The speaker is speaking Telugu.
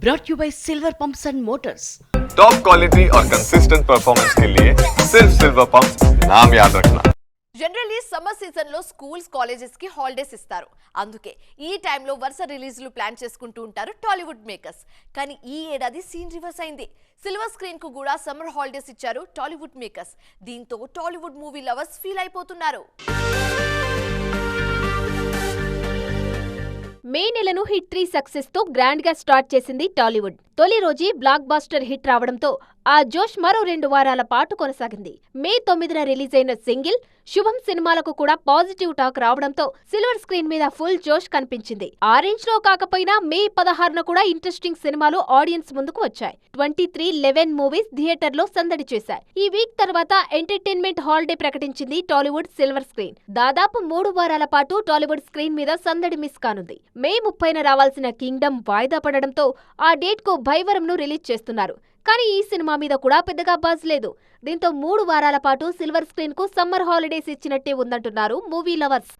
brought you by Silver Pumps and Motors. Top quality और कंसिस्टेंट परफॉर्मेंस के लिए सिर्फ सिल्वर पंप नाम याद रखना జనరల్లీ సమ్మర్ సీజన్ లో స్కూల్స్ కాలేజెస్ కి హాలిడేస్ ఇస్తారు అందుకే ఈ టైంలో వరుస రిలీజ్లు ప్లాన్ చేసుకుంటూ ఉంటారు టాలీవుడ్ మేకర్స్ కానీ ఈ ఏడాది సీన్ రివర్స్ అయింది సిల్వర్ స్క్రీన్ కు కూడా సమ్మర్ హాలిడేస్ ఇచ్చారు టాలీవుడ్ మేకర్స్ దీంతో టాలీవుడ్ మూవీ లవర్స్ ఫీల్ అయిపోతున్నారు మే నెలను హిట్ త్రీ సక్సెస్తో గ్రాండ్గా స్టార్ట్ చేసింది టాలీవుడ్. తొలి రోజే బ్లాక్ బాస్టర్ హిట్ రావడంతో ఆ జోష్ మరో రెండు వారాల పాటు కొనసాగింది. మే తొమ్మిదిన రిలీజ్ అయిన సింగిల్ శుభం సినిమాలకు కూడా పాజిటివ్ టాక్ రావడంతో సిల్వర్ స్క్రీన్ మీద ఫుల్ జోష్ కనిపించింది. ఆరెంజ్లో కాకపోయినా మే పదహారున కూడా ఇంట్రెస్టింగ్ సినిమాలు ఆడియన్స్ ముందుకు వచ్చాయి. ట్వంటీ త్రీ లెవెన్ మూవీస్ థియేటర్లో సందడి చేశాయి. ఈ వీక్ తర్వాత ఎంటర్టైన్మెంట్ హాలిడే ప్రకటించింది టాలీవుడ్ సిల్వర్ స్క్రీన్. దాదాపు మూడు వారాల పాటు టాలీవుడ్ స్క్రీన్ మీద సందడి మిస్ కానుంది. మే ముప్పైన రావాల్సిన కింగ్డమ్ వాయిదా పడడంతో ఆ డేట్కు భైవరంను రిలీజ్ చేస్తున్నారు. కానీ ఈ సినిమా మీద కూడా పెద్దగా బజ్ లేదు. దీంతో మూడు వారాల పాటు సిల్వర్ స్క్రీన్కు సమ్మర్ హాలిడేస్ ఇచ్చినట్టే ఉందంటున్నారు మూవీ లవర్స్.